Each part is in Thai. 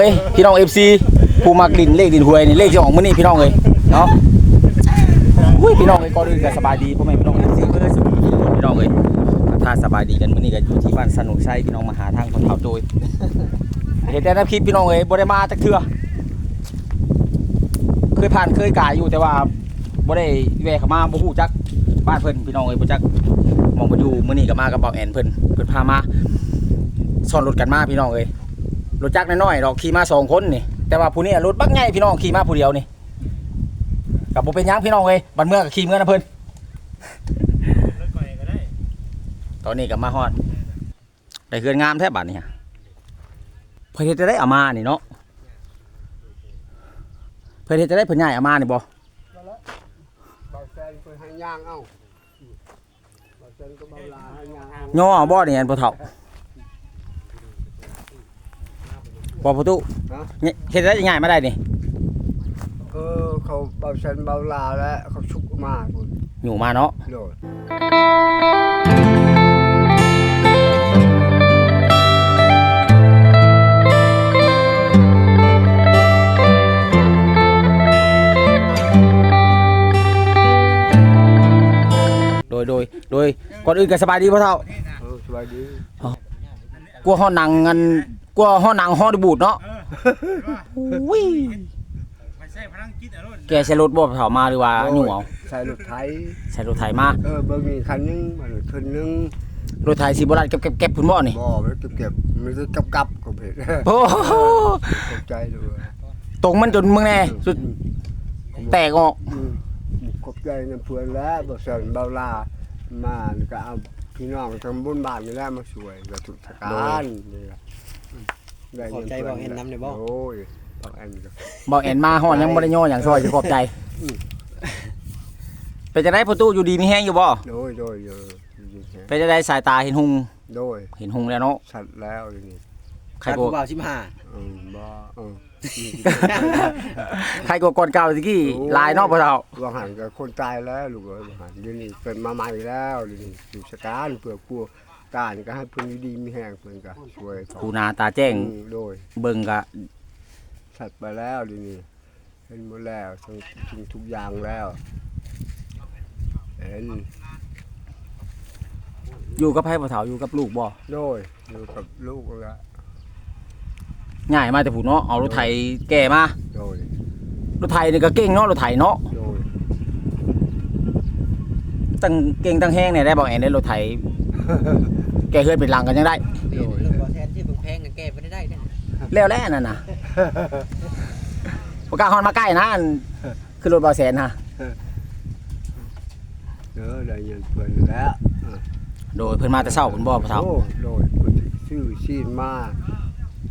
เฮ้ยพี่น้องเอฟซีผู้มักดินเลขดินหวยนี่เลขที่ออกมื้อนี้พี่น้องเอ้ยเนาะอุ้ยพี่น้องเอ้ยก่อนอื่นก็สบายดีพ่อแม่พี่น้องเอฟซีเพื่อสุขพี่น้องเอ้ยถ้าสบายดีกันมื้อนี้ก็อยู่ที่บ้านสนุกชัยพี่น้องมาหาทางคนเฒ่าโดยเห็นแต่ในคลิปพี่น้องเอ้ยบ่ได้มาจักเทื่อเคยผ่านเคยกายอยู่แต่ว่าบ่ได้แวะเข้ามาบ่ฮู้จักบ้านเพิ่นพี่น้องเอ้ยบ่จักมองบ่อยู่มื้อนี้ก็มากับเบาแอนเพิ่นเพิ่นพามาซ้อนรถกันมาพี่น้องเอ้ย รถจักรน้อยๆดอกขี่มาสองคนนี่ แต่ว่าผู้นี้รถบักใหญ่พี่น้องขี่มาผู้เดียวนี่กับบ่เป็นหยังพี่น้องเอ้ยบัดเมื่อก็ขี่เมื่อนะเพิ่นรถไฟก็ได้ตอนนี้ก็มาฮอดได้เกินงามแท้บัดนี้ฮะเพิ่นเฮ็ดจะได้เอามานี่เนาะเพิ่นเฮ็ดจะได้เพิ่นใหญ่เอามานี่บ่บาแซนไปให้ย่างเอ้าบาแซนก็เบาลาให้ย่างเอาย่อเอาบ่นี่อันบ่เฒ่า บ่ประตูเนี่ยเฮ็ดได้ยังไงมาได้นี่เออเขาเบาแซนเบาลาแล้วเขาชุกมาคุณอยู่มาเนาะโดดโดยโดยโดยก่อนอื่นก็สบายดีบ่เฒ่าเออสบายดีกลัวห้อหนังงัน กลัวห้อหนังห้อดบูดเนาะเอออุ้ยไม่ใช่พลังจิตอะรถแกใช้รถบ่เฒ่ามาหรือว่าหนูเอาใส่รถไถใช้รถไถมาเออเบิ่งนี่คันหนึงมันคันหนึงรถไถสิบ่รัดเก็บเก็บเก็บพุ่นบ่นี่บ่มันเก็บเก็บมันจะกับกับก็เผ็ดโอ้โหตกใจด้วยตรงมันจนมึงแน่สุดแตกออก อืมขอบใจน้ำเพื่อนแล้วเบาแซนเบาลามาแล้วก็เอาพี่น้องทำบุญบ้านนี่แหละมาช่วยกับทุกทการนี่ล่ะอืม ได้งิขอบใจบอกเห็นน้ำได้บ่ โอ้ยบอกแอนก็บอกแอนมาฮ้อนยังบ่ได้ย่อหยังซอยสิขอบใจอืมเป็นจังได๋ประตูอยู่ดีมีแฮงอยู่บ่โดยโดยโดยยิงแขนเป็นจังได๋สายตาเห็นหุงโดยเห็นหุงแล้วเนาะสัตว์แล้วเลยนี่ใครขัดกลัวผู้บ่าวชิมหาอืมบ่เออใครกลัวก่อนเก่าตะกี้ลายเนาะพ่อเฒ่าว่าหันกับคนตายแล้วลูกเอ้ยว่าหันเดี๋ยวนี้เป็นมาใหม่แล้วเดี๋ยวนี้อยู่สการเพื่อกู้การก็ให้เพิ่นอยู่ดีมีแห้งเพิ่นก็ช่วยเขาผู้นาตาแจ้งอืมโดย เบิ่งก็สัตว์ไปแล้วเดี๋ยวนี้เห็นหมดแล้วทั้งทิ้งทุกอย่างแล้วเห็นอยู่กับไผพ่อเฒ่าอยู่กับลูกบ่โดยอยู่กับลูกแล้ว ง่ายมาแต่ผู้เนาะเอารถไถแก่มาโดย รถไถนี่ก็เก่งเนาะรถไถเนาะโดยตั้งเก่งตั้งแห้งเนี่ยได้บอกแอนได้รถไถแกเคยเป็นหลังกันยังได้เรียนเรื่องบ่อแทนที่เบิ่งแพงกันแก้บ่ได้ได้นั่นแล้วแล้วนั่นน่ะประกล้าศฮอนมาใกล้นะอันคือรถบาแสนฮะ เออได้เงินเพิ่นแล้วโดยเพิ่นมาแต่เช้าเพิ่นบ่พ่อเฒ่าโอ้โดยเพิ่นชื่อชีนมา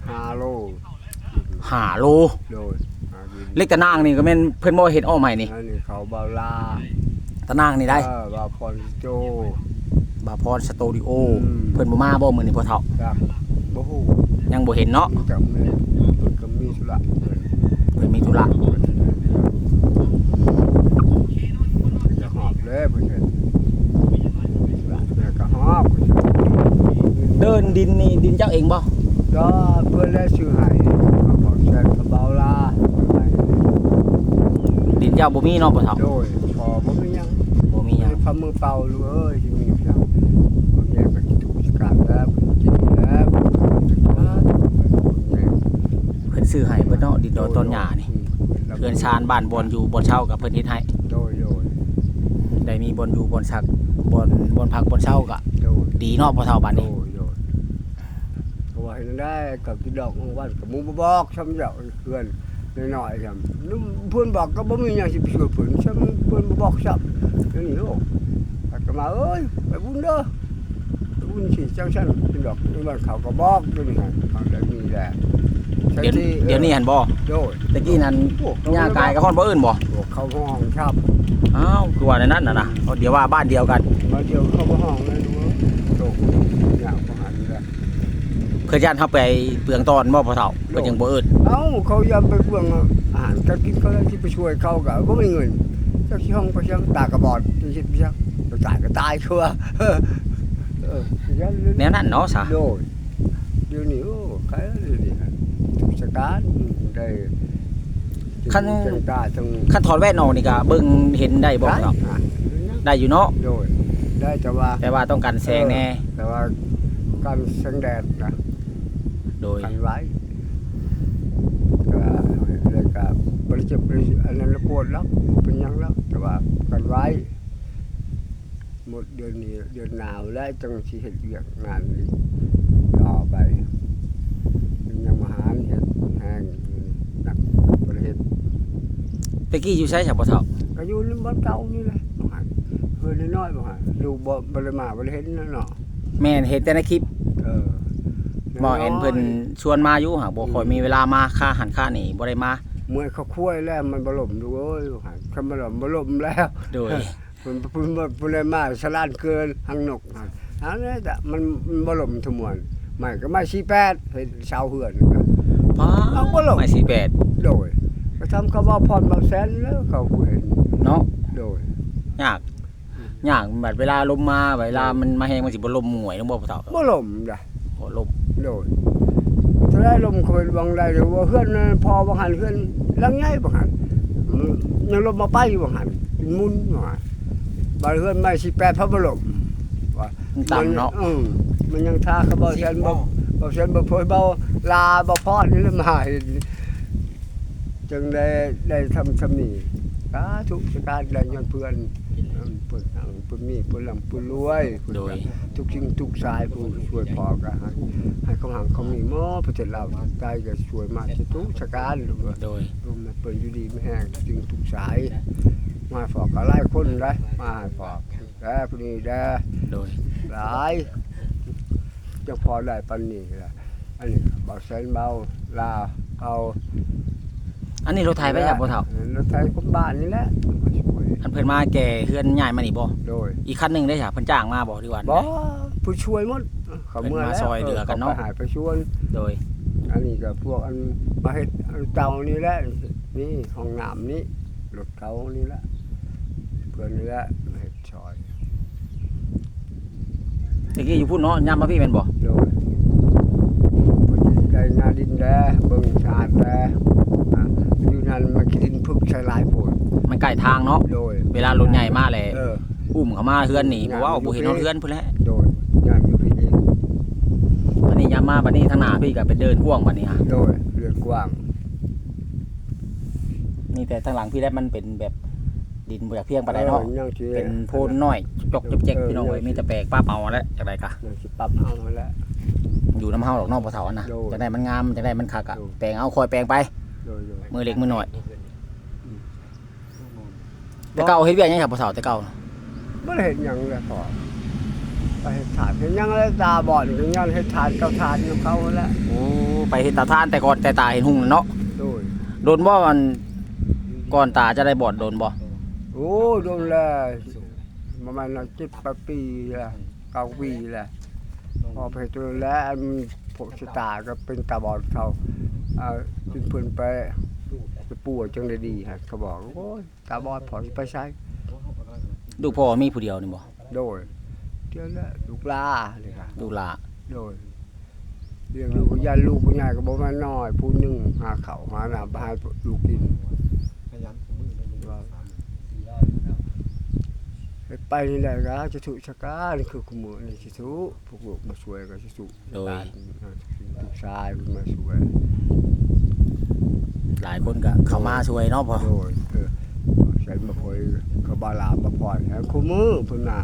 ฮาโลหาโลโดยหาดินเล็กตะนางนี่ก็แม่นเพิ่นบ่เห็นอ้อใหม่นี่อันนี้เขาบาลาตะนางนี่ได้ เออบาพรโจ บาพรสตูดิโออืม เพิ่นบ่มาบ่มื้อนี้พ่อเฒ่าจักบ่ฮู้ยังบ่เห็นเนาะจักแม่เพิ่นก็มีธุระเพิ่นเพิ่นมีธุระจะหอบเลยเพิ่นเห็นมีธุระแม่ก็หอบเดินดินนี่ดินเจ้าเองบ่ก็เพิ่นได้ชื่อให้เขาบอกแซนเขาบาลาดินเจ้าบ่มีเนาะพ่อเฒ่าโดยพอบ่มีหยังบ่มีหยังพามือเป่าลูกเอ้ยที่มีอยู่อย่างบางอย่างก็คิดถูกสกัดแล้วคิดดีแล้ว เพิ่น ซื้อให้เพิ่นเนาะดินดอนต้นหญ้านี่เพื่อนชานบ้านบอนอยู่บอนเช่ากับเพิ่นเฮ็ดให้โดยโดยได้มีบอนอยู่บอนชักบอนบอนพักบอนเช่าก็โดยดีเนาะพ่อเฒ่าบ้านโดนี้ยโดยเพราะว่าเห็นได้กับที่ดอกของวันกับหมูบ่บอกช้ำเจ้าเพื่อนน้อยๆครับนุ่มเพื่อนบอกก็บ่มีหยังสิไปช่วยเพิ่นช้ำเพิ่นบ่บอกช้ำเดี๋ยวนี้โอ้ถ้าก็มาเอ้ยไปบุญเด้อไปบุญสิจังซั่นเป็นดอกในบ้านเขาก็บอกเดี๋ยวนี้ฮะเขาได้มีแหละใช่ เดี๋ยวที่เดี๋ยวนี้หันบ่โดยตะกี้นั้นโอ้ย่ากายกับฮ้อนบ่อื่นบ่โอ้เข้าห้องครับอ้าวคือว่าในนั้นน่ะนะเอาเดี๋ยวว่าบ้านเดียวกันมาเดียวเข้าห้องเลยดูโตอยากประหารเลยเพื่อนย่านเฮาไปเปลืองตอนบ่พ่อเฒ่าเพิ่นยังบ่อื่นเอ้าเขายำไปเบื้องอาหารก็กินเขาแล้วที่ไปช่วยเขาก็บ่มีเงินเจ้าที่ห้องก็ยังตากระบอดที่ชิดพี่ชักก็ตายก็ตายชัวร์เออเออยันเลยแนวนั้นเนาะซะโดยเดี๋ยวนี้โอ้ใคร เดี๋ยวนี้ฮะทุกสการได้คันจังตาทั้งคันถอดแว่นออกนี่ก็เบิ่งเห็นได้บ่ครับอะได้อยู่เนาะโดยได้แต่ว่า แต่ว่าต้องการแสงแน่แต่ว่าการแสงแดดนะโดย กันไว้ก็เลยก็บริจาคบริอันนั้นละปวดแล้วเป็นหยังแล้วแต่ว่ากันไว้หมดเดือนนี้เดือนหนาวแล้วจังสิเฮ็ดเวียกงานนี้ต่อไปมันยังมาหาเฮ็ดแห้งอยู่นี่หนักบ่ได้เฮ็ดตะกี้อยู่ใช้ฉะบ่เฒ่าก็อยู่ในบ้านเก่านี่แหละบ่หันเพิ่นน้อยๆบ่หันลูกบ่บ่ได้มาบ่ได้เห็นนั่นเนาะแม่นเห็นแต่ในคลิปเออหมอแอนเพิ่นชวนมาอยู่หากบ่ค่อยมีเวลามาค่าหันค่านี่บ่ได้มาเมื่อยเขาคุ้ยแล้วมันบ่ล่มดูเอ้ยบ่หันคำบ่ล่มบ่ล่มแล้วโดยเพิ่นเพิ่นบ่บ่ได้มาสลานเกินหังนกหันอันนี้แต่มันมันบ่ล่มทั้งมวลไม่ก็ไม่48เฮ็ดชาวเฮือนนั่นก็ ป้าเอาบ่ลงไม่48โดยก็ทำเขาว่าพรบ่แสนแล้วเขาผู้เห็นเนาะโดยยากยากแบบเวลาลมมาเวลามันมาแฮงมันสิบ่ลมหวยลงบ่พ่อเฒ่าบ่ล่มได้บ่ลมโดยถ้าได้ลมเขาเป็นวังได้หรือว่าเฮือนนั้นพอบ่หันเฮือนลังใหญ่บ่หันอืมยังลมมาไปบ่หันเป็นมุนบ่หันบาดเฮือนไม่18พระบ่ล่มมันต่ำเนาะอืมมันยังท่าเขาบ่แซนบ่บ่แซนบ่พอยเบา ลาบ่พอนี่ละมาเห็นจึงได้ได้ทำสำนี้สาธุสการได้ย้อนเพื่อนอืมเพิ่นทางเพิ่นมีเพิ่นลำเพิ่นรวยเพิ่นโดยทุกสิ่งทุกสายผู้ช่วยพอก็ให้ให้เขาหังเขามีหม้อประเทศเราวใต้ก็ช่วยมาสาธุสการลูกเอ้ยโดยรวมเปิดอยู่ดีไม่แห้งจึงทุกสาย มาฝอกก็หลายคนได้มาให้ฝอกแต่ผู้นี้ได้โดยหลายจะพอได้ปันนี้ละอันนี้ เบาเส้นเบาลาวเอาอันนี้รถไทยไปจ้ะพ่อเฒ่า รถไทยคนบ้านนี่แหละมาช่วยอันเพิ่นมาแก่เฮือนใหญ่มานี่บ่โดยอีกคันหนึงได้จ้ะเพิ่นจ้างมาบ่ดีกว่า บ่ผู้ช่วยหมดเขาเมื่อเพิ่นมาแล้วซอยเหลือกันเนาะ ขไปหายไปช่วยโดยอันนี้ก็พวกอันมาเฮ็ดอันเตานี่แหละนี่ห้องน้ำนี่รถเขานี่แหละเพื่อนนี่แหละมาเฮ็ดซอยตะกี้อยู่พุ่นเนาะยามมาพี่แม่นบ่โดยเพิ่นสิไดินแดเบิ่งชาติแดอ่อยู่นั่นมากินดินพึกใช้หลายโพดมันใกล้ทางเนาะโดยเวลารถใหญ่มาแหละเอออุ้มเข้ามาเฮือนหนี่บ่ว่าบ่เห็นเฮาเฮือนพุ่นแหละโดยยามอยู่พี่เองอันนี้ยามมาบัดนี้ทางหน้าพี่ก็เป็นเดินกว้างบัดนี้ฮะโดยเรือนกว้างมีแต่ทางหลังพี่ได้มันเป็นแบบดินบ่อยากเพียงปานใดเนาะเป็นโพนน้อยจกเจ็กๆพี่น้องเอ้ยมีแต่แปลกป้าเป่าแล้วจังไดกะยังสิปรับเอามาแล้ว อยู่น้ำเฮาดอกเนอกบ่เฒ่าอะนะโดยจังไดมันงามจังไดมันคักอะโดย แปลงเอาคอยแปลงไป โดยโดยมือเล็กมือน้อย แต่เก่าเฮ็ดเวียกหยังครับบ่เฒ่าแต่เก่าบ่ได้เห็นหยังเลยพอไปเฮ็ดฐานเห็นหยังเลยตาบอดก็ยังเฮ็ดฐานเก่าฐานของเขาแล้วโอ้ไปเฮ็ดตาทานแต่ก่อนแต่ตาเห็นหุ่งเนาะโดยโดนบ่มันก่อนตาจะได้บอดโดนบ่โอ้โดนแล้วประมาณ7ปีแล้วเก้าปีแล้ว พอไปตัวแล้วอันพวกสตาก็เป็นตาบอดเขาอ่าเป็นเพิ่นไปไปป่วยจังได้ดีฮะเขาบอกโอ้ยตาบอดพอสิไปใช้ลูกพ่อมีผู้เดียวนี่บ่โดยเดี๋ยวละลูกลาเลยค่ะลูกหลาโดยเลี้ยงลูกยายลูกใหญ่ก็บ่มาน้อยผู้หนึงหาข้าวหาน้ำไปให้ลูกกินเฮ็ด ไปนี่แหละก็จะถูกชะกานี่คือคุมือนี่สิถูกพวกลูกมาช่วยก็สิถูกลูกชายเพิ่นมาช่วยหลายคนก็เข้ามาช่วยเนาะพ่อโดยเออใช้มาคอยเขาบาลามาพรให้คุมือเพิ่นน่ะ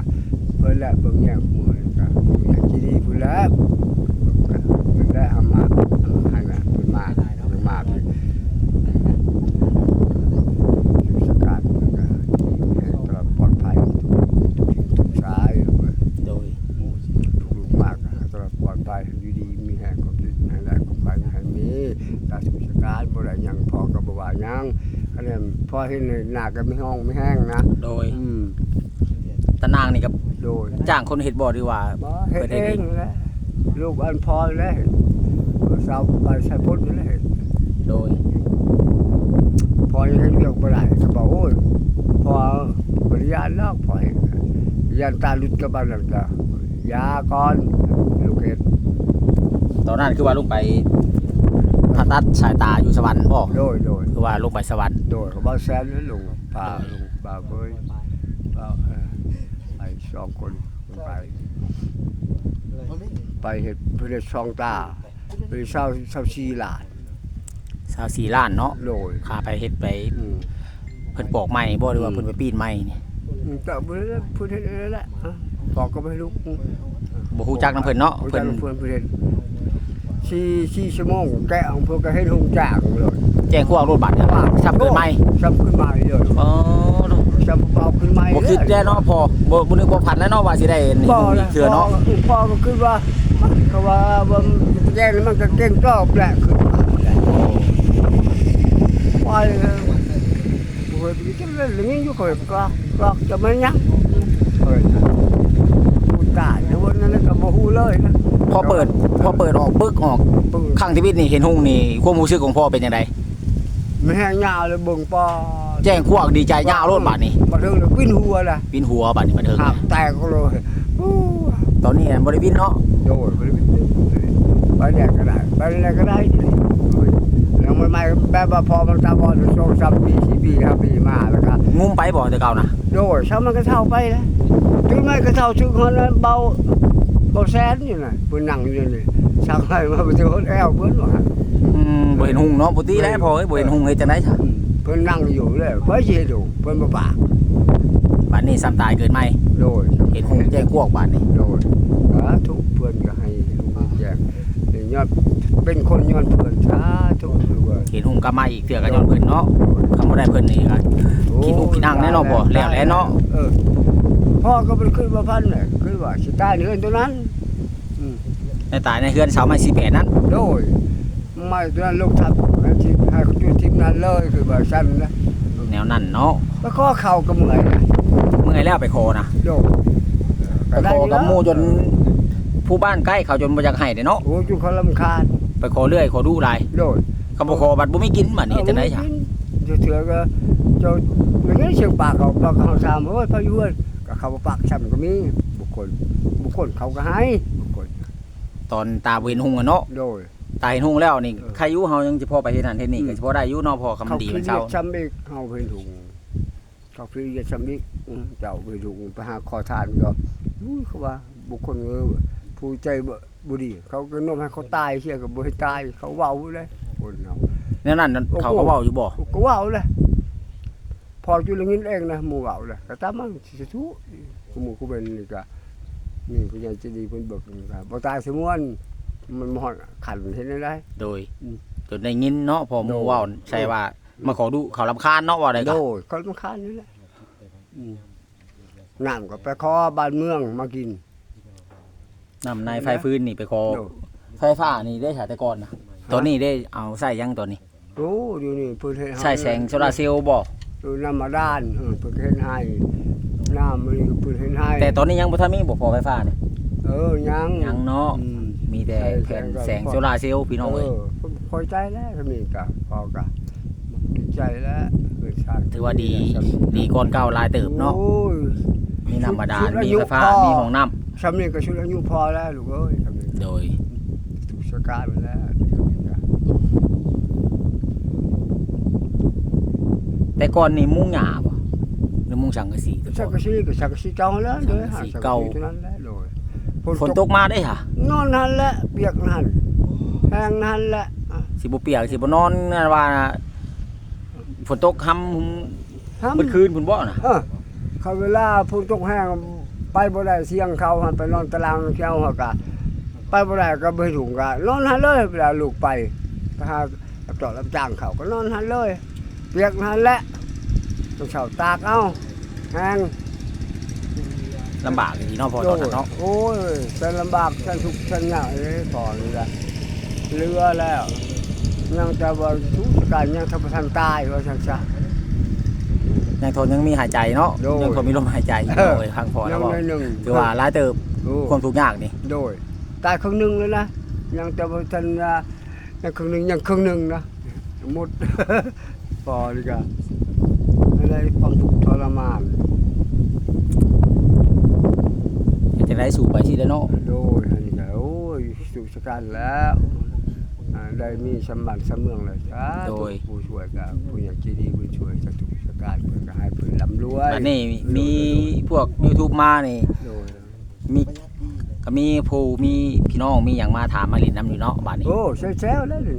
เพิ่นแหละเบิ่งแย่คุมือนี่ก็อยากสิดีเพิ่นแหละเพิ่นได้เอามาเอามาให้น่ะเพิ่นมาเพิ่นมาเพิ่น สกัดมันก็ให้ตลอดปลอดภัยทุกสิ่งทุกสายเลย โดย ทุกลูกมากให้ตลอดปลอดภัยอยู่ดีมีแห่งความคิดให้ได้ความไปให้มีตาสุสการบ่ได้หยังพอก็บ่ว่าหยัง อันนี้พอเห็นหน้าก็ไม่ห้องไม่แห้งนะโดยอืมตานางนี่ก็โดยจ้างคนเฮ็ดบ่ดีว่าบ่เฮ็ดเองแหละลูกอันพอแล้วสาวบ้านชายพุทธนี่แหละโดยพอยังให้เลือกบ่ได้ก็บอกโอ้ยพอปริญญาแล้วพอให้ยันตาลุดกับบ้านนั่นก็ยาก่อนลูกเห็ดตอนนั้นคือว่าลุงไป ผ่าตัดสายตาอยู่สวรรค์บ่โดยโดยคือว่าลงไปสวรรค์โดยเขาบ้าแซนแล้วลงป่าลงป่าเบยป่าเออไปสองคนไป ไปเห็ดเพื่อช่องตาไปเศร้าเศร้าชีหลาน24ล้านเนาะโดยค่าไปเฮ็ดไปอืมเพิ่นปอกไม้บ่หรือว่าเพิ่นไปปีนไม้นี่แต่เพื่อนเพื่อนเห็นแล้วแหละฮะบอกก็ไม่รู้บ่ฮู้จักนํเพิ่นเนาะเพื่เพิ่อนนเพื่อนเพื่อน ชีชีชั่วโมงแกะของเพื่อนก็ให้หงจากเลยแจ้งความรถบัตรเนี่ยทับเกินไม้ซับขึ้นมาเลยอ๋อซับเบาขึ้นมาบ่คิดแน่เนาะพอบ่บ่นึกบ่ฝันแล้วเนาะว่าสิได้นี่พ่อนะเสือเนาะพ่อก็คิดว่าเขาว่าว่าแย่มันก็เก่งตอบแหละขึ้นมาแหละว่าเลย rồi thì cái lên là những cái clock clock cho mấy nhá rồi hù tả cho nên nó cả bộ hù lời đó พอเปิดพอเปิดออกปึ๊กออก Ừ. ข้างชีวิตนี่เห็นหุ่งนี่ความรู้สึกของพ่อเป็นจังได mẹ hàng nhà là bừng po แจ้งพวกดีใจยาวรถบัตรนี่ mà đừng là pin hùa là วินหัวบัตรนี่มาเถิง hạp tè con rồi Ú, ตอนนี้บ่ได้วินเนาะ rồi có biết bây giờ cái này bây giờ cái này nó mới may bé bà phò mà ta bỏ được số sắp bị chỉ bị hà bị mà là cả งุ้มไปบ่แต่เก่านะ rồi sao mà cái thao bay đấy chứ mấy cái thao chứ hơn nó bao bao sen như này vừa nặng như này sao này mà bây giờ hốt eo bớt mà อืมบ่เห็นหุ่งเนาะปกติแล้วพอเอ้ยบ่เห็นหุ่งเฮ็ดจังได๋ซะเพิ่นนั่งอยู่เลยไว้สิให้ดูเพิ่นบ่ปากบัดนี้ซ้ำตายเกินไหมโดยเห็นหุ่งแจ้งพวกบัดนี้โดยสาธุเพิ่นก็ให้ลูกแจกนี่ยอดเป็นคนย้อนเพิ่นสาธุด้วยเห็นหุ่งกลับมาอีกเทื่อก็ย้อนเพิ่นเนาะคำบ่ได้เพิ่นนี่ก็คิดอุกคิดอังแน่เนาะพ่อแล้วแหละเนาะเออพ่อก็เป็นขึ้นมาพันเลยขึ้น ว่าสิตายเนื้อตัวนั้นในตายในเฮือนเสาไม้48นั้นโดยไม่ตัวนั้นลูกทับให้ที่ให้เขาจุดทิมนั้นเลยคือว่าสั้นนะแนวนั้นเนาะแล้วก็เข่าก็เมื่อยนะเมื่อยแล้วไปขอนะโดยไปขอกับหมู่จนผู้บ้านใกล้เขาจนบ่อยากให้เด้เนาะโอ้จุเขาลำคาญไปขอเรื่อยขอดูหลายโดยเขาบ่ขอบัดบ่มีกินบัดนี้จังได๋ซะจะเถื่อก็จะอย่างนี้เชียงปากเขาปากเขาทำโอ้ยพายุเอ้ยก็เขาปากช้ำก็มีบุ คคลบุคคลเขาก็ให้บุคคลตอนตาบ่เห็นหุ่งอะเนาะโดย ตาเห็นหุ่งแล้วนี่เออใครอยู่เฮายังสิพอไปเฮ็ดนั่นเฮ็ดนี่อืม ก็สิพอได้อยู่เนาะพอคำเขาดีคือมันเรีเศร้ายกซ้ำอีกเขาเป็นถุงเขาคือเรียกซ้ำอีกอืมเจ้าไปถุงไปหาขอทานก็อุ้ยเขาว่า บุคคลเออผู้ใจบ่บุดี เขาก็โน้มให้เขาตายเชี่ยกับบุให้ตายเขาเว้าเลยคนเอาแนวนั้นเขาก็เว้าอยู่บ่ ก็เว้าเลยพอจุลงินเองนะหมู่เว้าเลยก็ตามมันสิทุกูหมู่กูเป็นนี่ก็ นี่กูยังจะดีเพิ่นเบิกนี่ก็บ่ตายสมวนมันมอดขันเห็นได้ โดยอืมจนได้ยินเนาะพอหมู่เว้าใช่ว่า มาขอดูเขารำคาญเนาะว่าได้โดก็ยเขาต้องคานนี่แหละอืมน้ำก็ไปขอบ้านเมืองมากินน้ำในไฟฟื้นนี่ไปขอโดย ไฟฟ้านี่ได้ใช้แต่ก่อนนะตอนนี้ได้เอาใส่ยังตัวนี้โอ้เดี๋ยวนี้เพิ่นเฮ็ดให้ใส่แสงโซลาร์เซลล์บ่เออน้ำมาด้านเออเพิ่นเฮ็ดให้ น้ำมันก็เพิ่นเฮ็ดให้แต่ตอนนี้ยังบ่ทันมีบ่พอไฟฟ้านี่เออยังยังเนาะอืมมีแต่ใช่แผ่นใช่แสงโซลาร์เซลล์พี่น้องเอ้ยพอใจแล้วก็มีกะพอกะดีใจแล้วเกิดชาติถือว่าดีดีก่อนเก่าหลายเติบเนาะโอ้ย มีน้ำบาดาลชุดอามียุไฟฟ้าพอมีห้องน้ำสำเนียงก็ชุดอายุพอแล้วลูกเอ้ยสำเนียงโดย ถูกสกาดไปแล้วแต่ก่อนนี่มุ้งหญ้าบ่ห รือมุ้งสังกะสีแต่ก่สัอกนกะสีก็สักกะสีเก่าแล้วเลยสังกะสีเก่าเท่านั้นแหละโดยฝนตกมาได้ค่ะนอนนั่นแหละเปียกนั่นแห้งนั่นแหละอะสิบ่เปียกสิบ่นอนนั่นว่าฝนตกค่ำห้ามมื้อคืนพุ่นบ่น่ะเออเขาเวลาฝนตกแห้งไปบ่ได้เสียงเขาหันไปนอนตารางเช้าเฮากะไปบ่ได้ก็บ่ถุงกะนอนหันเลยเวลาลูกไปไปหารับจอดรับจ้างเขาก็นอนหันเลย เปียกนั่นแหละ ต้องเฉาตากเอาแห้งลำบากดีเนาะพอตอนนั้นเนาะโอ้ยฉันลำบากฉันทุกข์ฉันยากเลยพอนี่ละเรือแล้ว ยังจะว่าทุกการยังทำทันตายว่าฉันซะยังทนยังมีหายใจเนาะโดยยังทนมีลมหายใจอยู่เออโดยพังพอยัแล้วงบ่ในหนึ่งคือว่าหลายเติบโอ้ความทุกข์ยากนี่โดยตายครึ่งหนึ่งเลยนะยังจะว่าทันว่ายังครึ่งหนึ่งยังครึ่งหนึ่งนะหมดพอดีกว่าอะ ไรความทุกข์ทรมานเฮ็ดจังได๋สู่ไปสิเด้อเนาะโดยอันนี้ก็โอ้ยสุขสการแล้วอ่าได้มีสมบัติสมเมืองเลยสาธุโดยผู้ช่วยก็ผู้ใหญ่ใจดีผู้ช่วยสาธุสการเพิ่นก็ให้เพิ่นร่ำรวยบัดนี้มีพวก YouTube มานี่โดยมีก็มีผู้มีพี่น้องมีหยังมาถามมาเล่นน้ำอยู่เนาะบัดนี้โอ้แซวๆแล้วนี่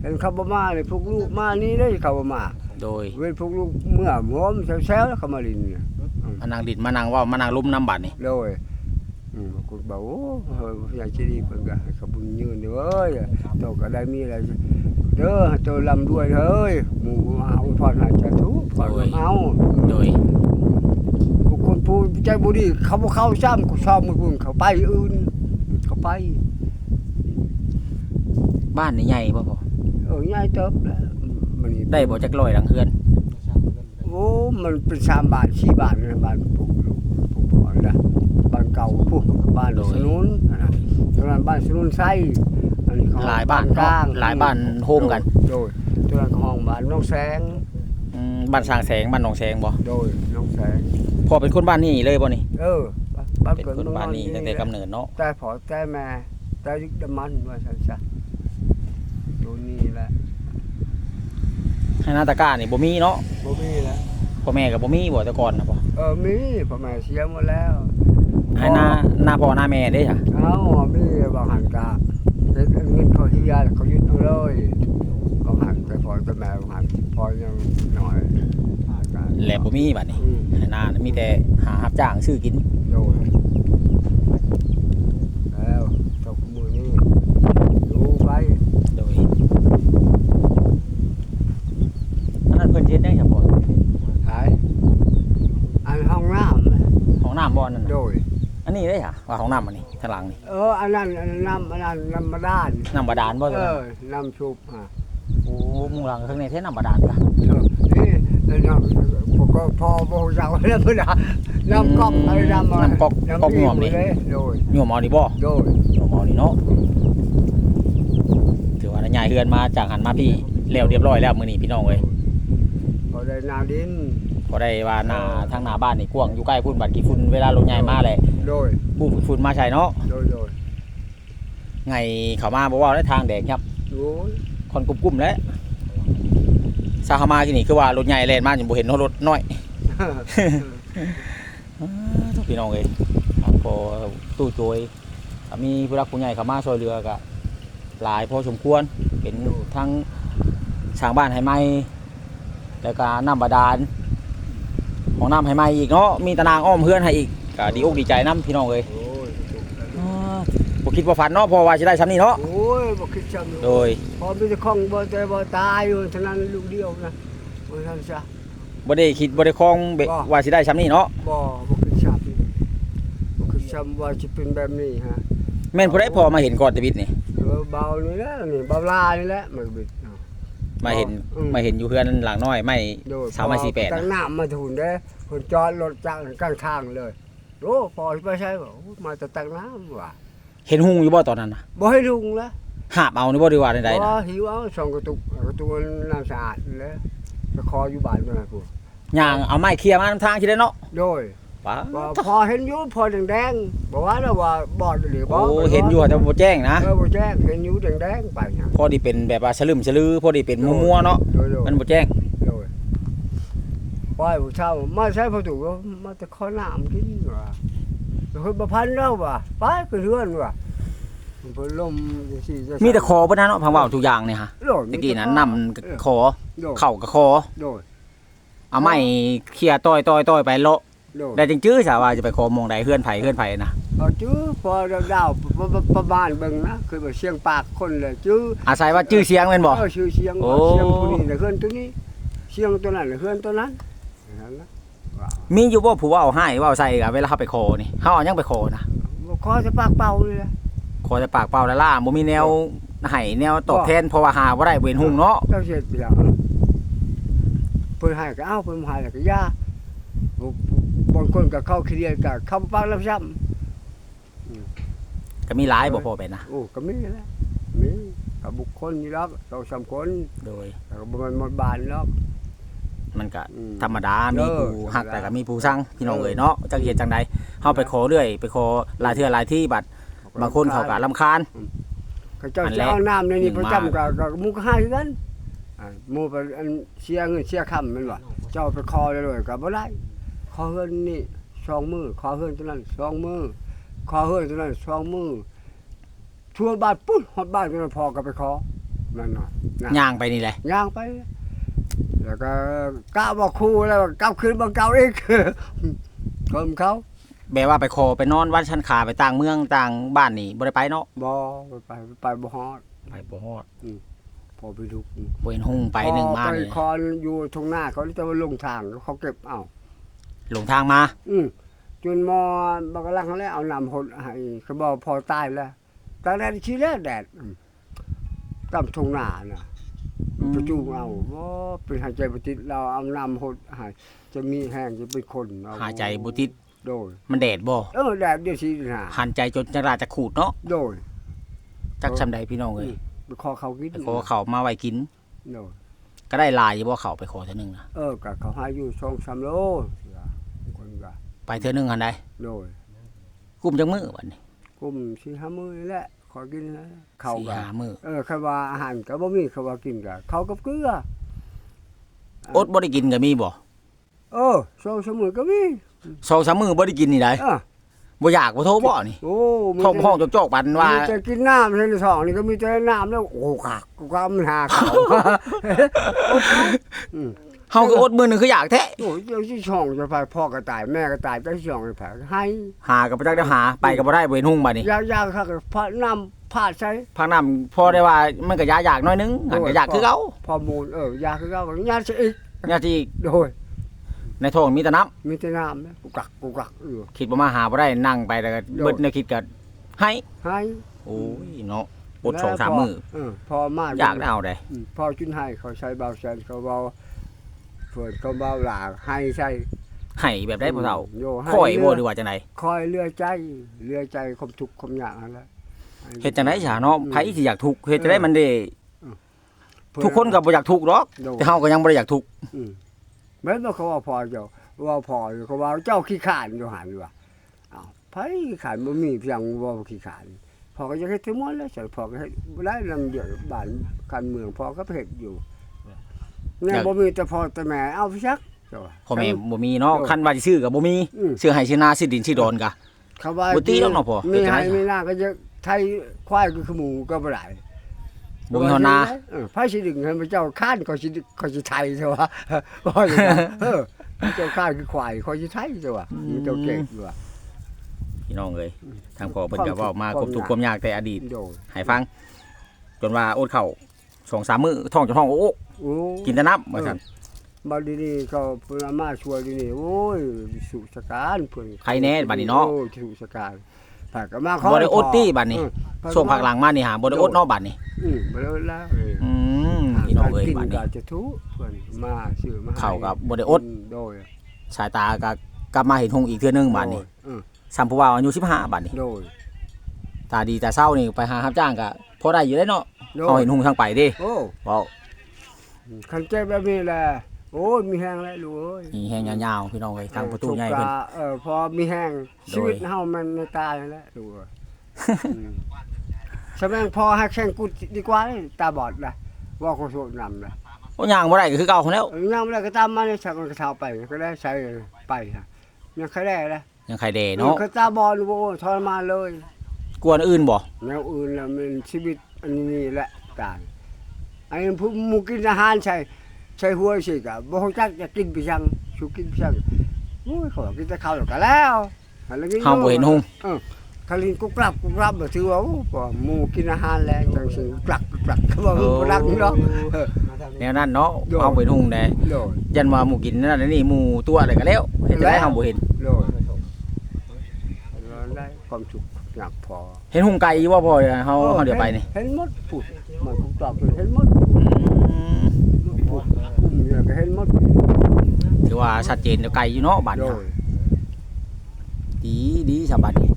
เห็นเขาบ่มานี่พวกลูกมานี่ได้เขาบ่มา โดยเว้นพวกลูกเมื่อหอมแซวๆแล้วเขามาลินเนี่ยมานั่งดินมานั่งเว้ามานั่งล้มน้ำบัดนี่โดยอืมคุณบอกโอ้เฮ้ยผู้ใหญ่ใจดีเพิ่นก็ให้เขาบุญยืนเด้อเอ้ยโตก็ได้มีอะไรเด้อโตลำด้วยเฮ้ยหมู่เอาพรให้สาธุพรเอาโดยบุคคลผู้ใจบุดีเขาบ่เข้าซ้ำกูชอบมือคุณเขาไปอื่นเขาไป บ้านนี่ใหญ่บ่พอเออง่ายเติบแล้วมั นนี่ได้บ่จักร้อยหลังเฮือน โอ้มันเป็นสามบาทสี่บาทนะบ้านปลูกลูกปลูกบ่อนะบ้านเก่าพวกบ้านสนุนนะตรงนั้นบ้านสนุนไส้อันนี้เขหลายบ้านกลางหลายบ้านโฮมกัน โดยตรงนั้นห้องบ้านน้องแสงอืมบ้านสร้างแสงบ้านหนองแสงบ่โดยน้องแสงพ่อเป็นคนบ้านนี้เลยบ่นี่เออบ้านเป็นเกิดคนเมืองบ้านนี้ตั้งแต่กำเนิดเนาะแต่พอแต่แม่แต่ยึดดำมันว่าซั่นซะโดนนี่แหละ ให้หนาตะกร้านี่บ่มีเนาะบ่มีแล้วพ่อแม่ก็บ่มีบ่แต่ก่อนนะพ่อเออมีพ่อแม่เสียหมดแล้วให้หน้าหน้าพ่อหน้าแม่เด้จ้ะเอ้ามีบางหันกะเฮ็ดเงินเขาเฮียเขายึดเอาเลยบางหันแต่พอแต่แม่บางหันพอยังหน่อยอาการแหละบ่มีบัดนี้อืมให้หน้ามีแต่หารับจ้างซื้อกินโดยแล้วตกมือนี่ดูไป โดยอันนั้นเพิ่นเฮ็ดได้ครับพ่อ หายอันห้องน้ำนะ ห้ องน้ำบ่อันนั้นโดน่ะย อันนี้ได้ค่ะว่าห้องน้ำอันนี้ข้างหลังนี่เอออันนั้นอันนั้นน้ำอันนั้นน้ำมาด้านน้ำบาดาลบ่เอตัวนั้นอน้ำชุบอะโอ้หมู่หลังข้างในแท้น้ำบาดาลกะเออนี่น้ำพวกก็พอโบราณแล้วเพื่อนน้ำก๊อกอะไรน้ำอะไรน้ำก๊อกก๊อกหน่วมนี่เลยโดยโยมเอานี่บ่ โดยโยมเอานี่เนาะถือว่าใหญ่เฮือนมาจากหันมาพี่แล้วเรียบร้อยแล้วมื้อนี้พี่น้องเอ้ยพอได้นาดิน บ่ได้ว่าหน้าทางหน้าบ้านนี่กว้างอยู่ใกล้พุ่นบัดกี่ฝุ่นเวลารถใหญ่มาแหละโดยผู้ฝุ่นมาใช่เนาะโดยโดยไงเขามาบอกว่าได้ทางแดงครับโอ้ยคนกลุ่มๆแล้วซาเขามาที่นี่คือว่ารถใหญ่แล่นมาจนบ่เห็นรถน้อยอ้าวทุกพี่น้องเอ้ยครับพอตู้โจยถ้ามีผู้รักผู้ใหญ่เขามาช่วยเรือก็หลายพอสมควรเป็นทั้งสร้างบ้านให้ใหม่แล้วก็น้ำบาดาล ของน้ำให้ใหม่อีกเนาะมีตะนางอ้อมเพื่อนให้อีกก็ดีอกดีใจน้ำพี่น้องเอ้ยโอ้ยอ้าวบ่คิดบ่ฝันเนาะเพอว่าสิได้ซ้ำนี้เนาะโอ้ยบอกคิดจำโดยพอมีแต่ของบ่แต่บ่ตายอยู่เท่านั้นลูกเดียวนะว่าท่านซะบ่ได้คิดบ่ได้คล้องเบะบ่ว่าสิได้ซ้ำนี้เนาะบ่บ่คิดจำบ่คิดจำว่าจะเป็นแบบนี้ฮะแม่นผู้ใดพอมาเห็นก่อนแตวิดนี่เออเบานี่แหละนี่เบาลานี่แหละมันบิดเนาะ มาเห็นอืม มาเห็นอยู่เพื่อนหลังน้อยไม่โดยสาวไม้สี่แปดตั้งนะน้ำมาถุนเด้คนจอดรถจากกลางทางเลยโอ้พอไปใช่บ่โอ้มาแต่ตั้งน้ำว่ะเห็นหุงอยู่บ่ตอนนั้นน่ะบ่ให้ลุงละหาบเอานี่บ่ได้ว่าใดๆบ่นะหิวเอาสองกระตุกกระตุกน้ำสะอาดนี่แหละไปคออยู่บ้านนั่นน่ะกูย่างเอาไม้เคลียร์มานำทางที่ได้เนาะโดย ว้าว่าพอเห็นอยู่พอแดงๆบอกว่าแล้วว่าบอดหรือบ่โอ้เห็นอยู่แต่บ่แจ้งนะเออบ่แจ้งเห็นอยู่แดงๆไปนะพอดีเป็นแบบว่าสลึมสลือพอดีเป็นมัวๆเนาะโดยโดยมันบ่แจ้งโดยปล่อยผู้เช่ามาใช้ประตูก็มาแต่ขอน้ำกินว่ะเฮ้ยบ่พันแล้วว่ะไปคือเรือนว่ะมันเพิ่นลมจังซี่จังมีแต่คอเพิ่นนะเนาะพังเว้าทุกอย่างนี่ฮะโดยตะกี้นั้นนำก็คอโดยเข่าก็คอโดยเอาไม้เคลียร์ต้อยๆๆไปเลาะ โดยได้จังจื้อซะว่าจะไปคอมองใดเฮือนไผเฮือนไผนะเอาจื้อพอดาวๆประประมาณเบิ่งนะคือว่าเสียงปากคนเลยจื้ออาศัยว่าจื้อเสียงแม่นบ่ เออชื่อเสียงโอ้ เสียงผู้นี้น่ะเฮือนตัวนี้ เสียงตัวนั้นน่ะเฮือนตัวนั้นนั่นนะว้าวมีอยู่บ่ผู้เว้าให้เว้าใส่ก็เวลาเฮาไปคอนี่เฮาเอาหยังไปคอนะบ่ขอจะปากเป่าเลยนะขอแต่ปากเปล่าละล่าบ่มีแนวให้แนวตอบแทนเพราะว่าหาบ่ได้เว้นหุ่งเนาะเจ้าเสียไปแล้วเพิ่นให้ก็เอาเพิ่นบ่ให้แล้วก็ย่าบ่ บางคนก็เข้าเครียดก็คำปากลำซ้ำก็มีหลายบ่พอเป็นนะโอ้ก็มีแหล้วมีก็บุคคลนี่หรอกสองสามคนโดย แต่ก็บ่แม่นหมดบ้านหรอก มันก็อืมธรรมดา มีผู้เออฮักธรรมดาแต่ก็มีผู้สั่งพี่น้องเอ้ยเนาะจักเฮ็ดจังใดเฮาไปขอเรื่อย ไปขอหลายเทื่อหลายที่บัดบางคนเขาก็รำคาญ เขาเจ้าอันแรจะกเอาน้ำในนี้หนึ่ประงจำมากับกับหมูก็ให้คือกันอ่าหมูไปอันเสียเงินเสียคำแมันว่าเจ้าไปคอเลยเลยกับบ่ได้ คอเฮือนนี่สองมือคอเฮือนตัวนั้นสองมือคอเฮือนตัวนั้นสองมือทั่วบ้านปุ๊บฮอดบ้านตัวนั้นพอก็ไปคอนั่นน่ะนะย่างไปนี่แหละย่างไป แล้วก็ก้าวมาคู่แล้วก็ก้าวขึ้นมาก้าวอีก เพิ่มเขาแบบว่าไปคอไปนอนวันชันขาไปต่างเมืองต่างบ้านนี่บ่ได้ไปเนาะบอไปไปบ่ฮอดไปบ่ฮอดพอไปดูบ่เห็นหุ่งไปหนึ่งมาพอนี่ไปคอนอยู่ตรงหน้าเขาจะมาลงทางเขาเก็บเอา หลงทางมา อืมจนมอบักลังเขาเลยเอานำหดให้เขาบอกพอตายแล้วตอนนั้นชี้แล้วแดดอืมตามทงหน้าน่ะประจูงเอาว่าเป็นหายใจปฏิดเราเอานำหดให้จะมีแห้งจะเป็นคนเอหายใจบ่ติดโดยมันแดดบ่เออแดดเดียวชี้หน้าหันใจจนจะราจะขูดเนาะโดยจักซำใดพี่น้องเอ้ยไปคอเขากินไปขอเขามาไว้กินโดยก็ได้หลายอยู่บ่เขาไปขอเทื่อนึงนะเออกับเขาให้อยู่สองสามโลเสือคนก็ ไปเทื่อนึงหันใดโดยกุ้มจังมือบัดนี้กลุ่มสี่ห้ามื้อนี่แหละขอกินนะเขาสี่ก็ห้ามื้อเออคำว่าอาหารก็บ่มีคำว่ากินก็เขากับเกลือ อดบ่ได้กินก็มีบ่เออสองสามมื้อก็มีสองสามมื้อบ่ได้กินนี่ได้เออบ่อยากบ่โทรบ่นี่โอ้มีท้องห้องจอกๆปันว่า มีแต่กินน้ำในท้องนี่ก็มีแต่น้ำแล้วโอ้คักกูก็มันหาเขาอืม เฮาก็อดมื้อหนึงคืออยากแท้โอ้ยเจ้าที่ช่องจะไปพ่อก็ตายแม่ก็ตายเจ้าที่ช่องจะไปให้หาก็บ่จักได้หาไปก็บ่ได้บ่เห็นหุ่งบัดนี้ยากๆคักพระน้ำพาดใช้พักน้ำพอได้ว่ามันก็ยาอยากหน้อยนึงหันก็อยากคือเก่าพอมูลเออยาคือเขาก็ยาซะอีกเนี่ยที่โดยในท้องมีแต่น้ำมีแต่น้ำนะกูกักกูกักเออคิดบ่มาหาบ่ได้นั่งไปแล้วก็เบิดแนวคิดก็ให้ให้โอ้ยเนาะอดสองสามมื้อเออพอมาอยากได้เอาได้ อืมพอจุนให้เขาใช้เบาแสนเขาเบา เพิ่นเขาเบาหลากให้ใช่ให้แบบได้บ่เฒ่าโยให้ค่อยบ่หเรืรือว่าจังไดคอยเลือใจเลือใจความทุกข์ความยากนั่นแหละเฮ็ดจังได๋ซะเนาะไผสิอยากทุกข์เฮ็ดจังได๋มันได้เพิ่ทุกคนก็บ่อยากทุกข์หรอกโดนแต่เฮาก็ยังบ่ได้อยากทุกข์อืมแม้ว่าเขาว่าพอเจ้าว่าพออยู่เขาว่าเจ้าขี้ขานอยู่หันว่าอ้าวไผขี้ขานบ่มีเพียงว่าขี้ขานพอก็จะเฮ็ดทั้งหมดแล้วฉันพอก็เฮ็ดบ่ได้ลำเดียวบ้านการเมืองพอก็เฮ็ดอยู่ เนี่ยบ่มีแต่พอแต่แม่เอาไปซักเจ้าว่าพ่อแม่บ่มีเนาะคันว่าสิซื้อก็บ่มีอืม ซื้อให้ซื้อนาซื้อดินซื้อดอนก็ เขาว่าบ่ตีหรอกเนาะพ่อมีเฮ็ดจังได๋ให้มีหน้าก็จะไทยควายก็คือหมูก็บ่ได้บ่มีฮอดนา เออพระสิดึงให้พระเจ้าข้านก็สิก็สิไทยใช่ป่ะว่าอย่างนั้นเออพระเจ้าข้านคือควายก็สิไทยใช่ป่ะอืม มันเจ้าเก่งอยู่ว่ะ พี่น้องเอ้ยทางพ่อเพิ่นก็ความทุเว้ากข์มาความครบทุกข์ยากความยากแต่อดีต โดยให้ฟัง จนว่าอดข้าวสองสามมื้อท้องจะท้องโอ้ โอ้กินแต่น้ำว่าซั่นบัดนี้ก็เพิ่นเอามาช่วยดีนี่โอ้ยสุสการเพิ่นใครแน่บัดนี้เนาะโอ้ยสุสการฝากก็มาบ่ได้อดตี้บัดนี้เออช่วงภาคหลังมานี่หาบ่ได้อดเนาะบัดนี้อืมบ่ได้อดแล้วเอออืมพี่น้องเอ้ยกินบัดนี้ก็จะทุเพิ่นมาซื้อมาให้ข้าวก็บ่ได้อดมโดยสายตาก็กลับมาเห็นหงอีกเทื่อนึงบัดนี้โดยเออสัมผู้ว่าอายุ15บัดนี้โดยตาดีตาเศร้านี่ไปหารับจ้างก็พอได้อยู่ได้เนาะโดเขาเห็นหงทางไปเด้โอ้เว้า คันเจ็บแบบนี้แหละโอ้ยมีแห้งแล้วลูกเอ้ยนี่แฮงยาวๆพี่น้องเอ้ยทางประตูใหญ่เพิ่นสุกาเออพอมีแห้งโดยชีวิตเฮามันในตายแล้วลูกเอ้ยอืมสมัยพอให้แข่งกูดีกว่าเลยตาบอดนะว่าเขาโสดนำนะโอ้ย่างบ่ได้ก็คือเก่าเขาแล้วเออยังไม่ได้ก็ตามมาในชักมันกระเทาไปก็ได้ใช้ไปฮะยังใครได้ละยังใครเดเนาะเขาตาบอดลูกโอ้ยทรมานเลย กวนอื่นบ่แนวอื่นแล้วมันชีวิตอันนี้แหละตาย ไอ้ผู้หมูกินอาหารใช่ใช่หัวสิกะบ่ฮู้จักจะกินไปยังสุกินไปยังโอ้ยเขากินแต่ข้าวแล้วก็แล้วอะไรกินเฮาบ่เห็นหงคาลินกุกลับกุกลับบ่ถือว่าโอ้บ่หมูกินอาหารแล้วจังสิกลักกลักก็บ่โอ้บ่รักเนาะเออมาทำแนนี่วนั้นเนาะโดยเฮาบ่เห็นหงแน่โดยยันว่าหมู่กินนั่นนี่หมู่ตัวอะไรก็แล้วเฮ็ดจังได๋เฮาบ่เห็นโดยเราได้ความสุขอยากพอ เห็นหงไก่อยู่บ่พอเดี๋ยวเฮาเฮาเดี๋ยวไปนี่เห็นหมดพูดมันกุกตอบเห็นหมดอืมพูดอุ้มเนี่ยก็เห็นหมดถือว่าชัดเจนเดี๋ยวไก่อยู่เนาะบัดโดนี้ยดีดีสบัดนี้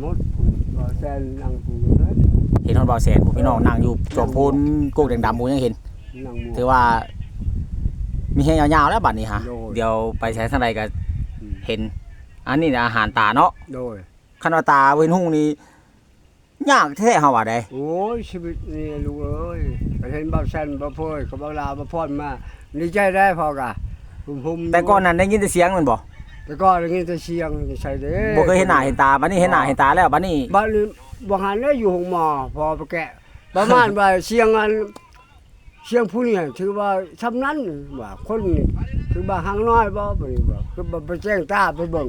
หมดพูดก็แซนนั่งพูดเลยเห็นฮอดบ่าวแสนผู้พี่น้องนั่งอยู่จอมโพนโกกแดงดำผู้ยังเห็น นั่งหมูถือว่า มีแฮงยาวๆแล้วบัดนี้ฮะ โดย เดี๋ยวไปใช้ทางใดก็อืมเห็น อันนี้น่ะอาหารตาเนาะโดยคันว่าตาเว้นหุ่งนี่ ยากแท้เฮาว่าได้โอ้ยชีวิตนี่ลูกเอ้ยก็เห็นบ่าวชันบ่าวโพยกับบ่าวลาบ่าวพรมาดีใจได้พอกะผมผมแต่ก่อนนั้นได้ยินแต่เสียงมันบ่แต่ก่อนได้ยินแต่เสียงใส่เด้บ่เคยเห็นหน้าเห็นตาบัดนี้เห็นหน้าเห็นตาแล้วบัดนี้บ้านนี้บ่หันได้อยู่ห้องหมอพอไปแกะประมาณว่าเสียงอันเสียงผู้นี่ถือว่าซำนั้นว่าคนนี่ถือว่าหางน้อยบ่บ่นี่บ่คือบ่ไปแจ้งตาไปเบิ่ง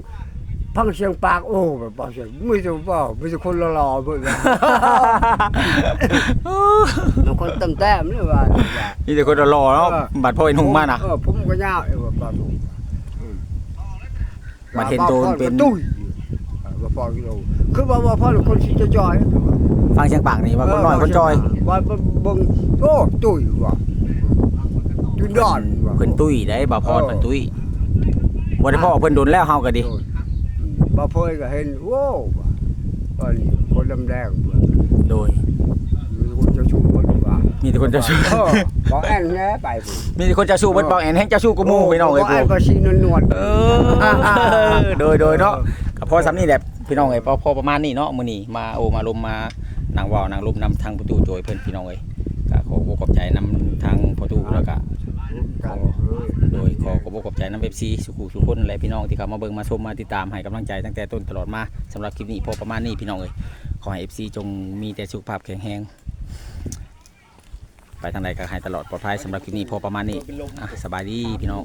ฟังเสียงปากโอ้แบบบ่เสียงมีแต่บ่มีแต่คนหล่อๆเบิ่งมันคนแต้มๆเลยว่ามีแต่คนรอๆเนาะเออบัดพ่อเห็นหุงมาน่ะเออผมก็ยาวเออว่าบ่ถูกอืมมาเห็นโดนเป็นตุ้ยว่าพอกิโลคือว่าว่าพ่อเป็นคนสิจะจอยคือว่าฟังเสียงปากนี่ว่าคนน้อยคนจอยว่าเบิ่งโอ้ตุ้ยว่ะตุ้ยดอนว่ะเพิ่นตุ้ยได้บ่พอเออเพิ่นตุ้ยบ่ได้พ่อเพิ่นโดนแล้วเฮาก็ดิ บ่เพิ่นก็เห็นโว้ว่ะตอนนี้คนลำแดงว่ะโดย มีคนเจะชูคนว่ามีแต่คนเจ้าชู้ เออบ่แอนแหน่ไปพุ่นมีแต่คนเจ้าชู้เบิดเบาแอนแห่งเจ้าชู้กูหมู่พี่น้องเอ้ยบ่พแอวนกก็สีนวลๆ เออ โดยโดยเนาะก็พอซ้ำนี่แหละพี่น้องเอ้ยพอพอประมาณนี้เนาะมื้อนี้มาโอมาลมมานั่งเว้านั่งลมนำทางประตูโจยเพิ่นพี่น้องเอ้ยก็ขอบอกขอบใจนำทางประตูแล้วก็กันโดย ขอขอบขอบใจน้ำเอฟซีสุขุสุขคนและพี่น้องที่เขามาเบิ่งมาชมมาติดตามให้กำลังใจตั้งแต่ต้นตลอดมาสำหรับคลิปนี้พอประมาณนี้พี่น้องเลยขอให้เอฟซีจงมีแต่สุขภาพแข็งแรงไปทางใดก็ให้ตลอดปลอดภัยสำหรับคลิปนี้พอประมาณนี้สบายดีพี่น้อง